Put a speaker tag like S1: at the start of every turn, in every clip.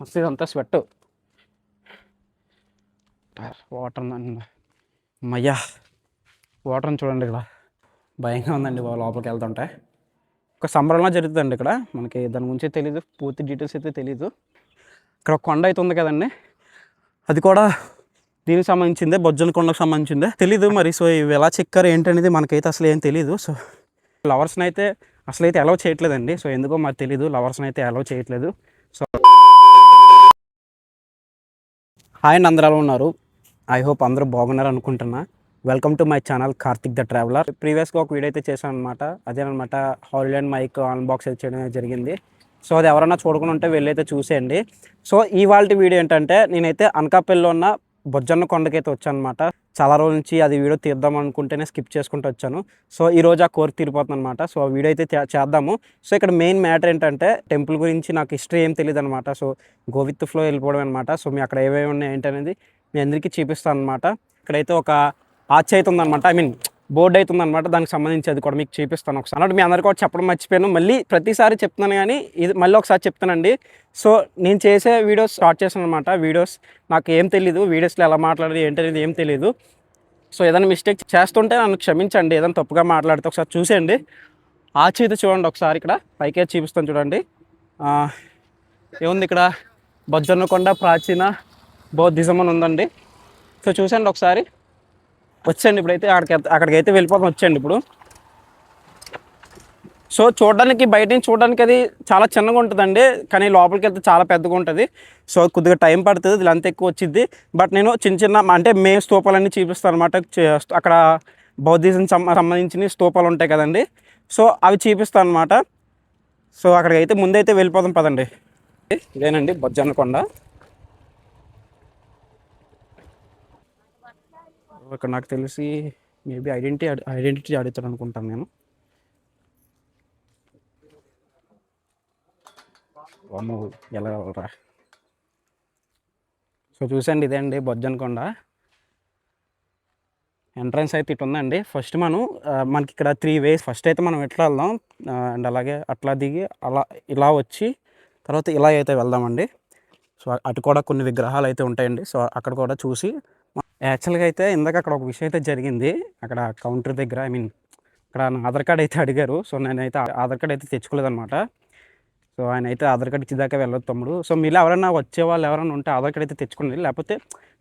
S1: మస్తు ఇదంతా sweat. Water మయ్యా. వాటర్ని చూడండి ఇక్కడ. భయంగా ఉందండి బాబు లోపలికి వెళ్తుంటే. ఒక సంబరంలా జరుగుతుందండి ఇక్కడ. మనకి దాని గురించి తెలీదు. పూర్తి డీటెయిల్స్ అయితే తెలీదు. ఇక్కడ కొండ అయితే ఉంది కదండి. అది కూడా దీనికి సంబంధించిందే బొజ్జన కొండకు సంబంధించిందే. తెలీదు మరి. సో ఇవి ఎలా చెక్కారు ఏంటనేది మనకైతే అసలు ఏం తెలీదు. సో లవర్స్ని అయితే అసలు అయితే అలౌ చేయట్లేదండి. సో ఎందుకో మరి తెలీదు. లవర్స్ని అయితే అలౌ చేయట్లేదు. సో హాయ్ అండి అందరూ ఉన్నారు? ఐ హోప్ అందరూ బాగున్నారు అనుకుంటున్నా. Welcome to my channel Karthik the traveller. ప్రీవియస్గా ఒక వీడియో అయితే చేశాను అనమాట అదేనమాట హాలిలాండ్ మైక్ అన్బాక్స్ అయితే చేయడం జరిగింది. సో అది ఎవరైనా చూడకుండా ఉంటే వెళ్ళైతే చూసేయండి. సో ఇవాళ వీడియో ఏంటంటే నేనైతే అనకాపల్లిలో ఉన్న బొజ్జన్న కొండకైతే వచ్చాను అనమాట చాలా రోజుల నుంచి అది వీడియో తీద్దాం అనుకుంటేనే స్కిప్ చేసుకుంటూ వచ్చాను. సో ఈ రోజు ఆ కోరిక తీరిపోతుంది అనమాట సో ఆ వీడియో అయితే చేద్దాము. సో ఇక్కడ మెయిన్ మ్యాటర్ ఏంటంటే టెంపుల్ గురించి నాకు హిస్టరీ ఏం తెలియదు అనమాట సో గోవిత్ ఫ్లో వెళ్ళిపోవడం అనమాట సో మీ అక్కడ ఏమేమి ఉన్నాయి ఏంటనేది మీ అందరికీ చూపిస్తాను అనమాట ఇక్కడైతే ఒక ఆర్చ్ అయితే ఉందన్నమాట. ఐ మీన్ బోర్డు అవుతుంది అనమాట దానికి సంబంధించి అది కూడా మీకు చూపిస్తాను ఒకసారి. అన్నట్టు మీ అందరికీ కూడా చెప్పడం మర్చిపోయాను. మళ్ళీ ప్రతిసారి చెప్తున్నాను కానీ ఇది మళ్ళీ ఒకసారి చెప్తానండి. సో నేను చేసే వీడియోస్ స్టార్ట్ చేశాను అనమాట వీడియోస్ నాకు ఏం తెలియదు వీడియోస్లో ఎలా మాట్లాడాలి ఏంటనేది ఏం తెలియదు సో ఏదైనా మిస్టేక్ చేస్తుంటే నన్ను క్షమించండి. ఏదైనా తప్పుగా మాట్లాడితే ఒకసారి చూసేయండి. ఆ చేతి చూడండి ఒకసారి ఇక్కడ. పైకే చూపిస్తాను చూడండి. ఏముంది ఇక్కడ? బొజ్జన్నకొండ ప్రాచీన బౌద్ధిజం అని ఉందండి. సో చూసండి ఒకసారి. వచ్చండి ఇప్పుడైతే అక్కడికి అక్కడికైతే వెళ్ళిపోతాం వచ్చండి ఇప్పుడు. సో చూడడానికి బయట నుంచి చూడడానికి అది చాలా చిన్నగా ఉంటుందండి. కానీ లోపలికి వెళ్తే చాలా పెద్దగా ఉంటుంది. సో కొద్దిగా టైం పడుతుంది ఇది అంత ఎక్కువ వచ్చింది బట్ నేను చిన్న చిన్న అంటే మే స్తూపాలన్నీ చూపిస్తాను అనమాట అక్కడ బౌద్ధిజం సంబంధించిన స్తూపాలు ఉంటాయి కదండి. సో అవి చూపిస్తాను అనమాట సో అక్కడికి అయితే ముందైతే వెళ్ళిపోదాం పదండి. ఇదేనండి బొజ్జన్న కొండ ఇక్కడ నాకు తెలిసి మేబీ ఐడెంటిటీ ఐడెంటిటీ అడుగుతాడు అనుకుంటాను నేను. అమ్మో ఎలా రా సో చూసండి ఇదే అండి బొజ్జనకొండ ఎంట్రన్స్ అయితే ఇటు ఉందండి. ఫస్ట్ మనం మనకి ఇక్కడ త్రీ వేస్ ఫస్ట్ అయితే మనం ఎట్లా వెళ్దాం? అండ్ అలాగే అట్లా దిగి అలా ఇలా వచ్చి తర్వాత ఇలా అయితే వెళ్దామండి. సో అటు కూడా కొన్ని విగ్రహాలు అయితే ఉంటాయండి. సో అక్కడ కూడా చూసి యాక్చువల్గా అయితే ఇందాక అక్కడ ఒక విషయం అయితే జరిగింది. అక్కడ కౌంటర్ దగ్గర ఐ మీన్ అక్కడ నా ఆధార్ కార్డ్ అయితే అడిగారు. సో నేనైతే ఆధార్ కార్డ్ అయితే తెచ్చుకోలేదన్నమాట. సో ఆయన అయితే ఆధార్ కార్డ్ ఇచ్చేదాకా వెళ్ళదు తమ్ముడు. సో మీరు ఎవరైనా వచ్చే వాళ్ళు ఎవరైనా ఉంటే ఆధార్ కార్డ్ అయితే తెచ్చుకోండి. లేకపోతే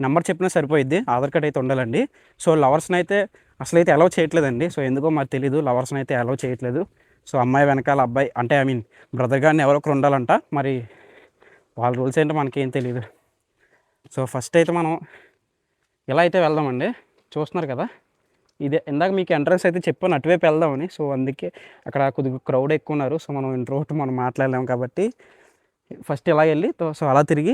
S1: నెంబర్ చెప్పినా సరిపోయిద్ది. ఆధార్ కార్డ్ అయితే ఉండాలండి. సో లవర్స్ని అయితే అసలు అయితే అలౌ చేయట్లేదండి. సో ఎందుకో మాకు తెలీదు. లవర్స్ని అయితే అలౌ చేయట్లేదు. సో అమ్మాయి వెనకాల అబ్బాయి అంటే ఐ మీన్ బ్రదర్ గారిని ఎవరో ఒకరు ఉండాలంట. మరి వాళ్ళ రూల్స్ ఏంటో మనకేం తెలియదు సో ఫస్ట్ అయితే మనం ఇలా అయితే వెళ్దామండి. చూస్తున్నారు కదా? ఇదే ఇందాక మీకు ఎంట్రన్స్ అయితే చెప్పాను అటువైపు వెళ్దామని. సో అందుకే అక్కడ కొద్దిగా క్రౌడ్ ఎక్కువ ఉన్నారు. సో మనం ఇంట్రోట్ మనం మాట్లాడలేము కాబట్టి ఫస్ట్ ఇలా వెళ్ళి సో అలా తిరిగి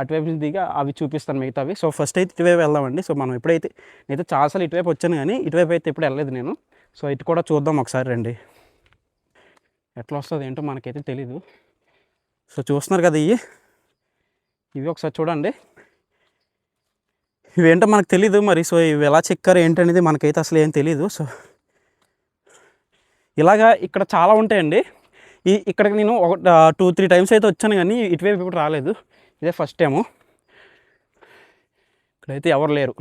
S1: అటువైపు నుంచి దిగి అవి చూపిస్తాను మిగతావి. సో ఫస్ట్ అయితే ఇటువైపు వెళ్దామండి. సో మనం ఎప్పుడైతే నేనైతే చాలాసార్లు ఇటువైపు వచ్చాను కానీ ఇటువైపు అయితే ఎప్పుడు వెళ్ళలేదు నేను. సో ఇటు కూడా చూద్దాం ఒకసారి రండి. ఎట్లా వస్తుంది ఏంటో మనకైతే తెలీదు. సో చూస్తున్నారు కదా ఇవి? ఇవి ఒకసారి చూడండి. ఇవేంటో మనకు తెలీదు మరి. సో ఇవి ఎలా చెక్కారు ఏంటనేది మనకైతే అసలు ఏం తెలీదు. సో ఇలాగా ఇక్కడ చాలా ఉంటాయండి. ఈ ఇక్కడికి నేను ఒక టూ త్రీ టైమ్స్ అయితే వచ్చాను కానీ ఇటువైపు ఇప్పుడు రాలేదు. ఇదే ఫస్ట్ టైము. ఇక్కడైతే ఎవరు లేరు.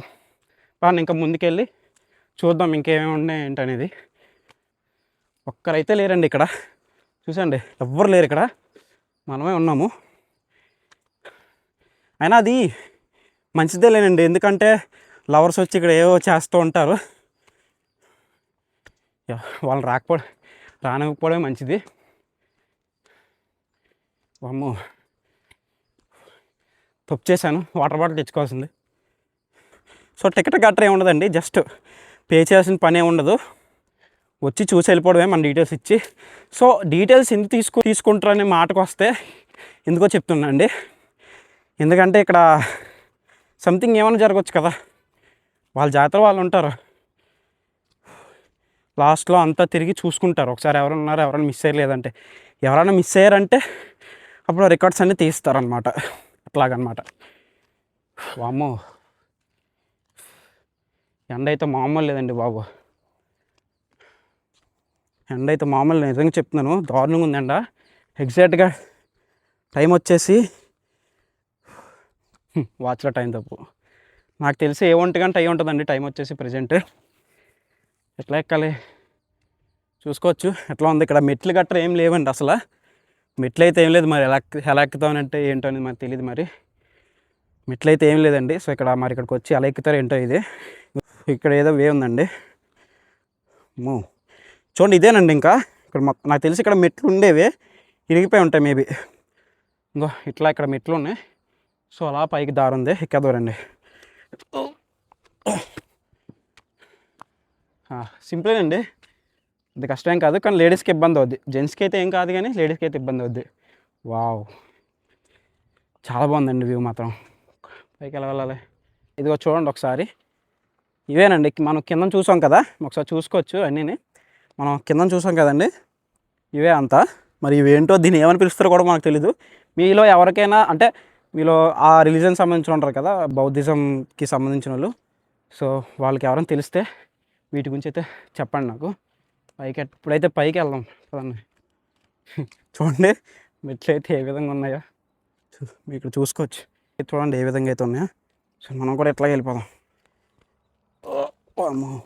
S1: కానీ ఇంకా ముందుకెళ్ళి చూద్దాం ఇంకేమేమి ఉన్నాయి ఏంటనేది ఒక్కరైతే లేరండి ఇక్కడ. చూసండి ఎవ్వరు లేరు ఇక్కడ. మనమే ఉన్నాము. అయినా అది మంచిదే లేనండి ఎందుకంటే లవర్స్ వచ్చి ఇక్కడ ఏవో చేస్తూ ఉంటారు. వాళ్ళు రాకపోవడం రానివ్వకపోవడమే మంచిది. అమ్మో తప్పు చేశాను. వాటర్ బాటిల్ తెచ్చుకోవాల్సింది. సో టికెట్ గట్రా ఏమి ఉండదండి జస్ట్ పే చేయాల్సిన పని ఏమి ఉండదు. వచ్చి చూసి వెళ్ళిపోవడమే మన డీటెయిల్స్ ఇచ్చి. సో డీటెయిల్స్ ఎందుకు తీసుకు తీసుకుంటారనే మాటకు వస్తే ఎందుకో చెప్తున్నా అండి ఎందుకంటే ఇక్కడ సంథింగ్ ఏమైనా జరగవచ్చు కదా. వాళ్ళ జాతర వాళ్ళు ఉంటారు. లాస్ట్లో అంతా తిరిగి చూసుకుంటారు. ఒకసారి ఎవరైనా ఉన్నారు? ఎవరైనా మిస్ అయ్యలేదంటే ఎవరైనా మిస్ అయ్యారంటే అప్పుడు రికార్డ్స్ అన్నీ తీస్తారనమాట అట్లాగనమాట వామ్మో. ఎండ అయితే మామూలు లేదండి బాబు. ఎండ అయితే మామూలు నిజంగా చెప్తున్నాను. దారుణంగా ఉంది ఎండ ఎగ్జాక్ట్గా టైం వచ్చేసి వాచ్లో టైం తప్పు. నాకు తెలిసి ఏ ఒంటి గంట అయి ఉంటుందండి టైం వచ్చేసి ప్రజెంట్ ఎట్లా ఎక్కాలి? చూసుకోవచ్చు. ఎట్లా ఉంది? ఇక్కడ మెట్లు గట్రా ఏం లేవండి అసలు. మెట్లు అయితే ఏం లేదు మరి ఎలా ఎలా ఎక్కుతామనంటే ఏంటో అనేది మనకు తెలియదు మరి. మెట్లు అయితే ఏం లేదండి. సో ఇక్కడ మరి ఇక్కడికి వచ్చి ఎలా ఎక్కుతారో ఏంటో ఇది. ఇక్కడ ఏదో వే ఉందండి. మూ చూడండి ఇదేనండి ఇంకా. ఇక్కడ నాకు తెలిసి ఇక్కడ మెట్లు ఉండేవి. ఇరిగిపోయి ఉంటాయి మేబీ. ఇంకో ఇట్లా ఇక్కడ మెట్లు ఉన్నాయి. సో అలా పైకి దారి ఉంది ఎక్కేదోరండి సింపులేనండి ఇది కష్టమేం కాదు కానీ లేడీస్కి ఇబ్బంది అవుద్ది. జెంట్స్కి అయితే ఏం కాదు కానీ లేడీస్కి అయితే ఇబ్బంది అవుద్ది. వావ్. చాలా బాగుందండి వ్యూ మాత్రం. పైకి ఎలా వెళ్ళాలి. ఇదిగో చూడండి ఒకసారి. ఇవేనండి మనం కింద చూసాం కదా ఒకసారి చూసుకోవచ్చు అన్నీ మనం కింద చూసాం కదండి. ఇవే అంతా. మరి ఇవేంటో దీన్ని ఏమని పిలుస్తారో కూడా మనకు తెలీదు. మీలో ఎవరికైనా అంటే మీలో ఆ రిలీజన్ సంబంధించిన ఉంటారు కదా బౌద్ధిజంకి సంబంధించిన వాళ్ళు. సో వాళ్ళకి ఎవరైనా తెలిస్తే వీటి గురించి అయితే చెప్పండి నాకు. పైకి ఇప్పుడైతే పైకి వెళ్దాం కదండి చూడండి మెట్లు అయితే ఏ విధంగా ఉన్నాయో. చూ- మీరు ఇక్కడ చూసుకోవచ్చు. ఇది చూడండి ఏ విధంగా అయితే ఉన్నాయో. సో మనం కూడా ఎట్లా వెళ్ళిపోదాం. అమ్మో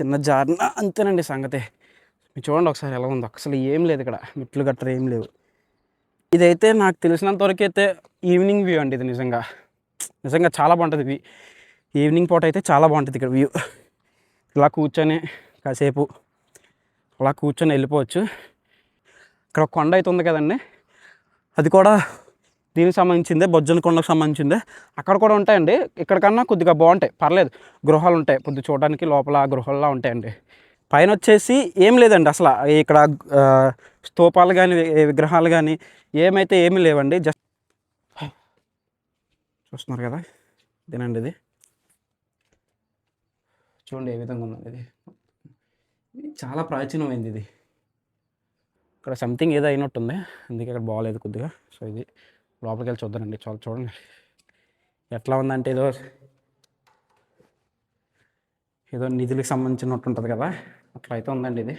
S1: చిన్న జారిన అంతేనండి సంగతి. మీరు చూడండి ఒకసారి ఎలా ఉందో. అసలు ఏం లేదు ఇక్కడ. మెట్లు గట్రా ఏం లేవు. ఇదైతే నాకు తెలిసినంత వరకు అయితే ఈవినింగ్ వ్యూ అండి ఇది నిజంగా. నిజంగా చాలా బాగుంటుంది వ్యూ ఈవినింగ్ పూట అయితే చాలా బాగుంటుంది ఇక్కడ వ్యూ ఇలా కూర్చొని కాసేపు అలా కూర్చొని వెళ్ళిపోవచ్చు. ఇక్కడ కొండ అయితే ఉంది కదండి. అది కూడా దీనికి సంబంధించిందే బొజ్జన కొండకు సంబంధించిందే. అక్కడ కూడా ఉంటాయండి. ఇక్కడికన్నా కొద్దిగా బాగుంటాయి. పర్లేదు. గృహాలు ఉంటాయి. కొద్ది చూడడానికి లోపల గృహాల్లో ఉంటాయండి. పైన వచ్చేసి ఏం లేదండి అసలు. ఇక్కడ స్తూపాలు కానీ విగ్రహాలు కానీ ఏమైతే ఏమీ లేవండి. జస్ట్ చూస్తున్నారు కదా ఇదేనండి ఇది. చూడండి ఏ విధంగా ఉందండి ఇది. ఇది చాలా ప్రాచీనమైంది ఇది. ఇక్కడ సంథింగ్ ఏదో అయినట్టుంది. అందుకే ఇక్కడ బాగాలేదు కొద్దిగా. సో ఇది లోపలికి వెళ్ళి చూద్దానండి చాలా చూడండి. ఎట్లా ఉందంటే ఏదో ఏదో నిధులకు సంబంధించినట్టు ఉంటుంది కదా. అట్లా అయితే ఉందండి ఇది.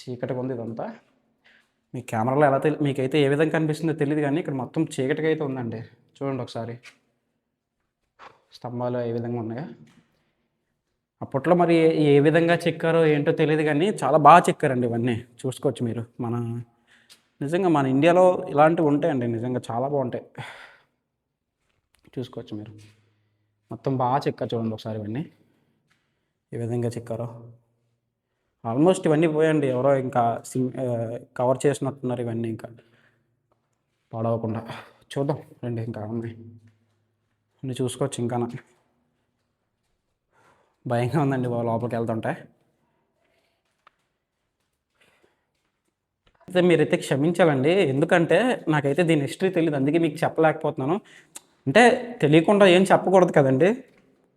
S1: చీకటిగా ఉంది ఇదంతా. మీ కెమెరాలో ఎలా తెలి మీకైతే ఏ విధంగా కనిపిస్తుందో తెలియదు కానీ ఇక్కడ మొత్తం చీకటిగా అయితే ఉందండి. చూడండి ఒకసారి. స్తంభాలు ఏ విధంగా ఉన్నాయో. అప్పట్లో మరి ఏ- ఏ విధంగా చెక్కారో ఏంటో తెలియదు కానీ చాలా బాగా చెక్కారండి ఇవన్నీ. చూసుకోవచ్చు మీరు. మన నిజంగా మన ఇండియాలో ఇలాంటివి ఉంటాయండి. నిజంగా చాలా బాగుంటాయి. చూసుకోవచ్చు మీరు. మొత్తం బాగా చెక్కారు చూడండి ఒకసారి ఇవన్నీ. ఏ విధంగా చెక్కారో. ఆల్మోస్ట్ ఇవన్నీ పోయండి. ఎవరో ఇంకా సిమ్ కవర్ చేసినట్టున్నారు ఇవన్నీ ఇంకా. పాడవకుండా. చూద్దాం. రండి ఇంకా ఉన్నాయి అన్నీ చూసుకోవచ్చు ఇంకా భయంగా ఉందండి బాబు లోపలికి వెళ్తుంటే. అయితే మీరైతే క్షమించాలండి. ఎందుకంటే నాకైతే దీని హిస్టరీ తెలియదు అందుకే మీకు చెప్పలేకపోతున్నాను. అంటే తెలియకుండా ఏం చెప్పకూడదు కదండి.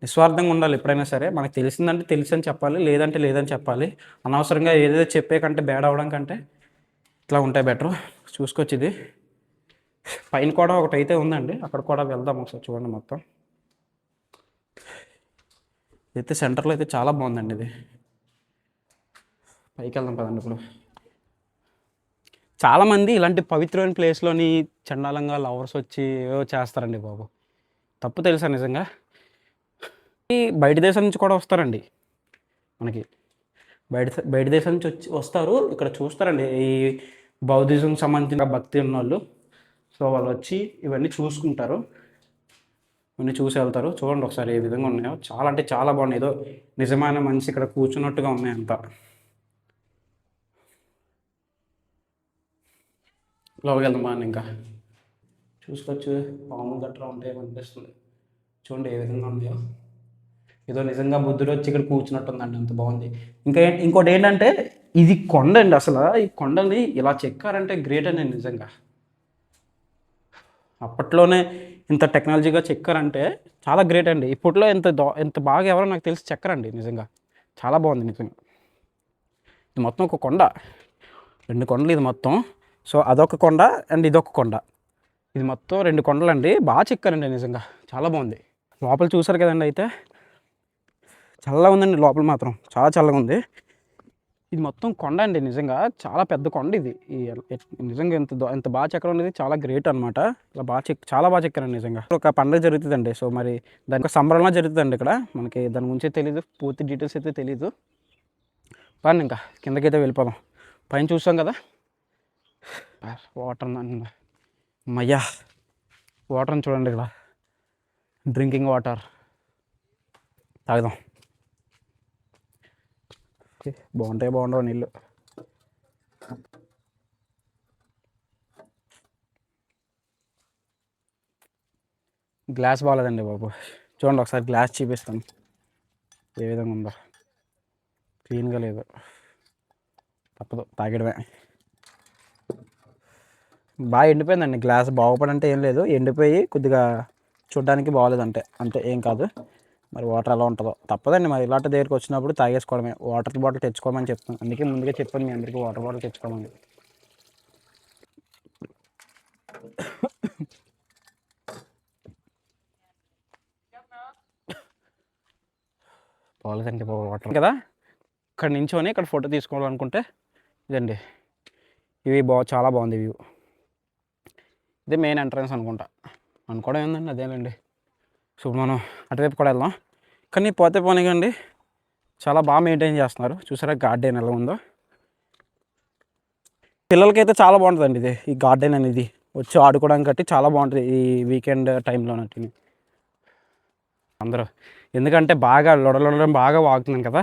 S1: నిస్వార్థంగా ఉండాలి ఎప్పుడైనా సరే. మనకు తెలిసిందంటే తెలుసని చెప్పాలి లేదంటే లేదని చెప్పాలి. అనవసరంగా ఏదైతే చెప్పే కంటే బ్యాడ్ అవ్వడం కంటే ఇట్లా ఉంటాయి బెటర్ చూసుకోవచ్చు ఇది. పైన కూడా ఒకటి అయితే ఉందండి. అక్కడ కూడా వెళ్దాం ఒకసారి చూడండి మొత్తం. అయితే సెంటర్లో అయితే చాలా బాగుందండి ఇది. పైకి వెళ్దాం కదండి ఇప్పుడు. చాలామంది ఇలాంటి పవిత్రమైన ప్లేస్లోని చండాలంగా లవర్స్ వచ్చి ఏవో చేస్తారండి బాబు. తప్పు తెలుసా నిజంగా? బయట దేశం నుంచి కూడా వస్తారండి. మనకి బయట బయట దేశం నుంచి వచ్చి వస్తారు. ఇక్కడ చూస్తారండి. ఈ బౌద్ధిజం సంబంధించిన భక్తి ఉన్న వాళ్ళు సో వాళ్ళు వచ్చి ఇవన్నీ చూసుకుంటారు. ఇవన్నీ చూసి వెళ్తారు. చూడండి ఒకసారి ఏ విధంగా ఉన్నాయో. చాలా అంటే చాలా బాగున్నాయి. ఏదో నిజమైన మనిషి ఇక్కడ కూర్చున్నట్టుగా ఉన్నాయి అంతా. లోపలికి వెళ్దాం బాగా ఇంకా. చూసుకోవచ్చు. పాములు గట్రా ఉంటాయి అనిపిస్తుంది చూడండి ఏ విధంగా ఉన్నాయో. ఏదో నిజంగా బుద్ధుడు వచ్చి ఇక్కడ కూర్చున్నట్టుందండి అంత బాగుంది. ఇంకా ఇంకోటి ఏంటంటే ఇది కొండ అండి అసలు. ఈ కొండని ఇలా చెక్కారంటే గ్రేట్ అండి నిజంగా. అప్పట్లోనే ఇంత టెక్నాలజీగా చెక్కారంటే చాలా గ్రేట్ అండి. ఇప్పట్లో ఎంత దో ఎంత బాగా ఎవరో నాకు తెలిసి చెక్కరండి నిజంగా. చాలా బాగుంది నిజంగా. ఇది మొత్తం ఒక కొండ. రెండు కొండలు ఇది మొత్తం. సో అదొక కొండ అండ్ ఇదొక కొండ. ఇది మొత్తం రెండు కొండలండి. బాగా చెక్కారండి నిజంగా. చాలా బాగుంది. లోపల చూసారు కదండి అయితే? చల్లగా ఉందండి లోపల మాత్రం. చాలా చల్లగా ఉంది ఇది మొత్తం కొండ అండి నిజంగా. చాలా పెద్ద కొండ ఇది. ఈ నిజంగా ఎంత దో- ఎంత బాగా చెక్కడం అనేది చాలా గ్రేట్ అనమాట ఇలా బాగా చెక్ చాలా బాగా చెక్కారండి నిజంగా. ఒక పండుగ జరుగుతుందండి. సో మరి దానికి ఒక సంబరంలా జరుగుతుందండి ఇక్కడ. మనకి దాని గురించి తెలియదు పూర్తి డీటెయిల్స్ అయితే తెలియదు పని ఇంకా. కిందకైతే వెళ్ళిపోదాం. పైన చూసాం కదా. వాటర్ మయ్యా. వాటర్ చూడండి ఇక్కడ. Drinking water. తాగుదాం. బాగుంటాయి బాగుండవు నీళ్ళు. గ్లాస్ బాగాలేదండి బాబు. చూడండి ఒకసారి గ్లాస్ చూపిస్తాను. ఏ విధంగా ఉందో. క్లీన్గా లేదు. తప్పదు తాగడమే బాగా ఎండిపోయిందండి గ్లాస్. బాగుపడంటే ఏం లేదు. ఎండిపోయి కొద్దిగా చూడడానికి బాగోలేదు అంటే అంతే ఏం కాదు. మరి వాటర్ ఎలా ఉంటుందో. తప్పదండి మరి ఇలాంటి దగ్గరికి వచ్చినప్పుడు తాగేసుకోవడమే. వాటర్ బాటిల్ తెచ్చుకోమని చెప్తాను అందుకే ముందుగా చెప్పాను మీ అందరికీ వాటర్ బాటిల్ తెచ్చుకోమని. పోలేదండి బాబు వాటర్ కదా. ఇక్కడ నించొని ఇక్కడ ఫోటో తీసుకోవాలనుకుంటే ఇదండి. ఇవి బా చాలా బాగుంది వ్యూ. ఇదే మెయిన్ ఎంట్రన్స్ అనుకుంటా. అనుకోవడం ఏందండి అదేనండి. సో మనం అటువైపు కూడా వెళ్దాం. కానీ పోతే పోనీకండి చాలా బాగా మెయింటైన్ చేస్తున్నారు. చూసారా గార్డెన్ ఎలా ఉందో? పిల్లలకైతే చాలా బాగుంటుందండి ఇది ఈ గార్డెన్ అనేది. వచ్చి ఆడుకోవడానికి కట్టి చాలా బాగుంటుంది ఈ వీకెండ్ టైంలో అందరూ ఎందుకంటే బాగా లొడలొడడం బాగా వాగుతున్నాను కదా.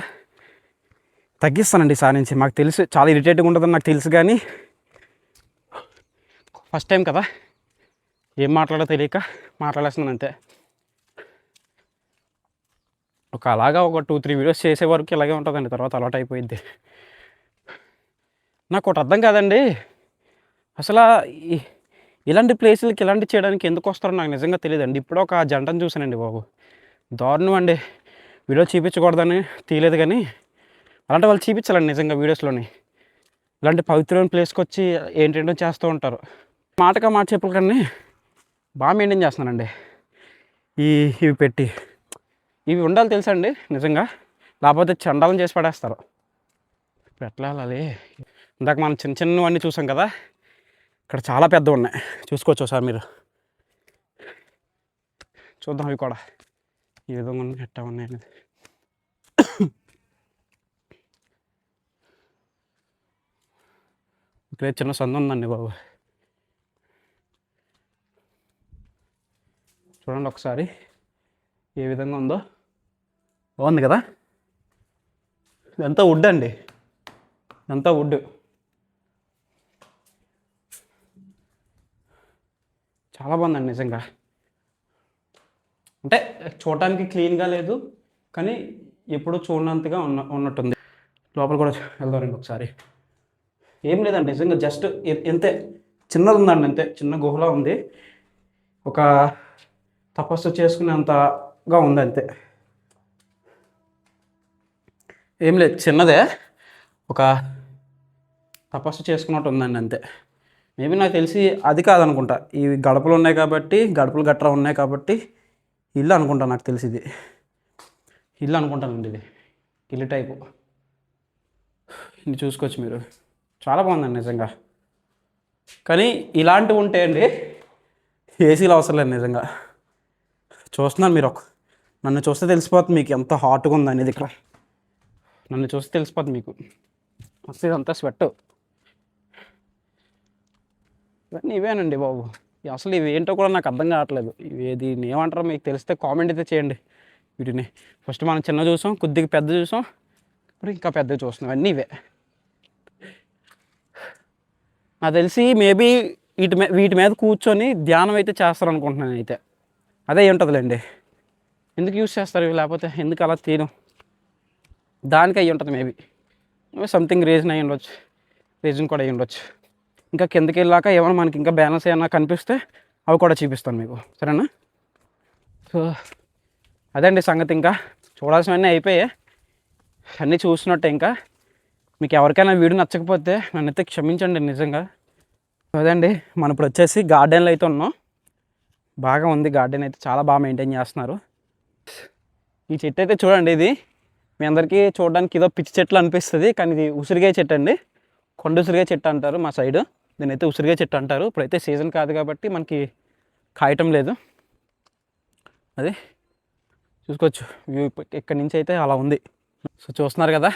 S1: తగ్గిస్తానండి సార్ నుంచి. మాకు తెలుసు చాలా ఇరిటేట్గా ఉంటుందని నాకు తెలుసు కానీ ఫస్ట్ టైం కదా. ఏం మాట్లాడో తెలియక మాట్లాడేస్తున్నాను అంతే. ఒక అలాగా ఒక టూ త్రీ వీడియోస్ చేసే వరకు ఇలాగే ఉంటుందండి. తర్వాత అలవాటు అయిపోయింది నాకు ఒకటి అర్థం కాదండి. అసలు ఈ- ఇలాంటి ప్లేసులకి ఇలాంటి చేయడానికి ఎందుకు వస్తారో నాకు నిజంగా తెలియదండి. ఇప్పుడు ఒక జంటను చూసానండి బాబు. దారుణం అండి. వీడియో చూపించకూడదని తీయలేదు కానీ అలాంటి వాళ్ళు చూపించాలండి నిజంగా వీడియోస్లోని. ఇలాంటి పవిత్రమైన ప్లేస్కి వచ్చి ఏంటేంటో చేస్తూ ఉంటారు. మాటగా మాట చెప్పులు కానీ బాగా మెయింటైన్ చేస్తున్నానండి. ఈ ఇవి పెట్టి. ఇవి ఉండాలి తెలుసా అండి? నిజంగా. లేకపోతే చండాలం చేసి పడేస్తారు. పెట్టాలి ఇందాక మనం చిన్న చిన్నవన్నీ చూసాం కదా? ఇక్కడ చాలా పెద్దవి ఉన్నాయి. చూసుకోవచ్చు ఒకసారి మీరు. చూద్దాం అవి కూడా. ఈ విధంగా ఉన్నాయి ఎట్టా ఉన్నాయి అనేది. ఇక్కడ చిన్న సందు ఉందండి బాబు. చూడండి ఒకసారి. ఏ విధంగా ఉందో? బాగుంది కదా? ఇదంతా వుడ్ అండి. ఇదంతా వుడ్ చాలా బాగుందండి నిజంగా. అంటే చూడటానికి క్లీన్గా లేదు కానీ ఎప్పుడు చూడనంతగా ఉన్న ఉన్నట్టుంది. లోపల కూడా వెళ్దామండి ఒకసారి. ఏం లేదండి నిజంగా జస్ట్ ఎంతే చిన్నది ఉందండి అంతే. చిన్న గుహలా ఉంది. ఒక తపస్సు చేసుకునేంతగా ఉంది అంతే ఏం లేదు చిన్నదే. ఒక తపస్సు చేసుకున్నట్టు ఉందండి అంతే. మేబీ నాకు తెలిసి అది కాదనుకుంటా. ఇవి గడపలు ఉన్నాయి కాబట్టి గడపలు గట్రా ఉన్నాయి కాబట్టి ఇల్లు అనుకుంటా నాకు తెలిసి ఇది ఇల్లు అనుకుంటానండి ఇది. ఇల్లు టైపు. ఇది చూసుకోవచ్చు మీరు. చాలా బాగుందండి నిజంగా. కానీ ఇలాంటివి ఉంటే అండి ఏసీలు అవసరం లేదు నిజంగా. చూస్తున్నాను మీరు ఒక నన్ను చూస్తే తెలిసిపోతుంది మీకు ఎంత హాట్గా ఉంది అనేది ఇక్కడ. నన్ను చూస్తే తెలిసిపోతుంది మీకు. అసలు ఇదంతా స్వెట్ ఇవన్నీ ఇవేనండి బాబు. అసలు ఇవి ఏంటో కూడా నాకు అర్థం కావట్లేదు. ఇవేది ఏమంటారో మీకు తెలిస్తే కామెంట్ అయితే చేయండి వీటిని. ఫస్ట్ మనం చిన్న చూసాం కొద్దిగా పెద్ద చూసాం ఇప్పుడు ఇంకా పెద్ద చూస్తున్నాం. అన్నీ ఇవే. నాకు తెలిసి మేబీ వీటి మీద వీటి మీద కూర్చొని ధ్యానం అయితే చేస్తారు అనుకుంటున్నాను అయితే అదే ఉంటుందిలేండి. ఎందుకు యూస్ చేస్తారు ఇవి? లేకపోతే ఎందుకు అలా తీయడం? దానికి అయ్యి ఉంటుంది మేబీ సంథింగ్ రీజన్ అయ్యి ఉండొచ్చు. రీజన్ కూడా అయ్యి ఉండొచ్చు. ఇంకా కిందకి వెళ్ళాక ఏమైనా మనకి ఇంకా బ్యాలెన్స్ ఏమైనా కనిపిస్తే అవి కూడా చూపిస్తాను మీకు. సరేనా? సో అదండి సంగతి ఇంకా. చూడాల్సినవన్నీ అయిపోయాయి. అన్నీ చూసినట్టే ఇంకా. మీకు ఎవరికైనా వీడియో నచ్చకపోతే నన్నైతే క్షమించండి నిజంగా. అదండి మనం ఇప్పుడు వచ్చేసి గార్డెన్లో అయితే ఉన్నాం. బాగా ఉంది గార్డెన్ అయితే చాలా బాగా మెయింటైన్ చేస్తున్నారు. ఈ చెట్టు అయితే చూడండి ఇది. మీ అందరికీ చూడడానికి ఏదో పిచ్చి చెట్లు అనిపిస్తుంది కానీ ఇది ఉసిరిగాయ చెట్టు అండి. కొండ ఉసిరిగాయ చెట్టు అంటారు మా సైడ్. దీని అయితే ఉసిరిగాయ చెట్టు అంటారు. ఇప్పుడైతే సీజన్ కాదు కాబట్టి మనకి కాయటం లేదు. అది చూసుకోవచ్చు. వ్యూ ఇక్కడి నుంచి అయితే అలా ఉంది. సో చూస్తున్నారు కదా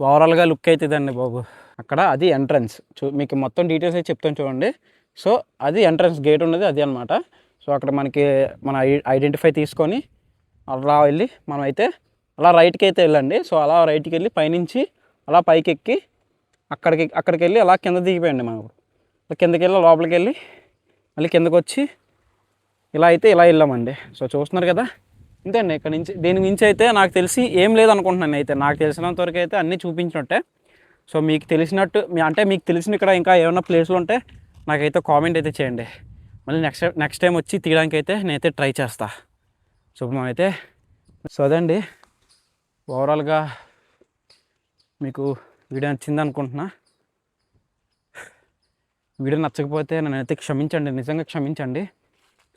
S1: ఓవరాల్గా లుక్ అవుతుందండి బాబు. అక్కడ అది ఎంట్రన్స్. చూ మీకు మొత్తం డీటెయిల్స్ అయితే చెప్తాను చూడండి. సో అది ఎంట్రన్స్ గేట్ ఉన్నది అది అనమాట సో అక్కడ మనకి మన ఐడెంటిఫై తీసుకొని అలా వెళ్ళి మనం అయితే అలా రైట్కి అయితే వెళ్ళండి. సో అలా రైట్కి వెళ్ళి పైనుంచి అలా పైకి ఎక్కి అక్కడికి అక్కడికి వెళ్ళి అలా కింద దిగిపోయండి మనం అలా కిందకి వెళ్ళి లోపలికి వెళ్ళి మళ్ళీ కిందకు వచ్చి ఇలా అయితే ఇలా వెళ్ళామండి. సో చూస్తున్నారు కదా? ఇంతే అండి ఇక్కడ నుంచి దీని గురించి అయితే నాకు తెలిసి ఏం లేదనుకుంటున్నాను అయితే నాకు తెలిసినంత వరకు అయితే అన్నీ చూపించినట్టే. సో మీకు తెలిసినట్టు మీ అంటే మీకు తెలిసిన ఇక్కడ ఇంకా ఏమైనా ప్లేసులు ఉంటే నాకైతే కామెంట్ అయితే చేయండి. మళ్ళీ నెక్స్ట్ నెక్స్ట్ టైం వచ్చి తీయడానికి అయితే నేనైతే ట్రై చేస్తా. శుభమం అయితే సో అదండి ఓవరాల్గా మీకు వీడియో నచ్చింది అనుకుంటున్నా. వీడియో నచ్చకపోతే నన్నైతే క్షమించండి నిజంగా క్షమించండి.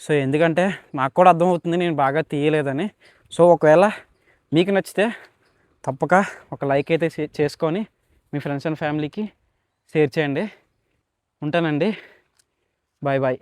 S1: సో ఎందుకంటే నాకు కూడా అర్థమవుతుంది నేను బాగా తీయలేదని. సో ఒకవేళ మీకు నచ్చితే తప్పక ఒక లైక్ అయితే చేసుకొని మీ ఫ్రెండ్స్ అండ్ ఫ్యామిలీకి షేర్ చేయండి. ఉంటానండి. Bye bye.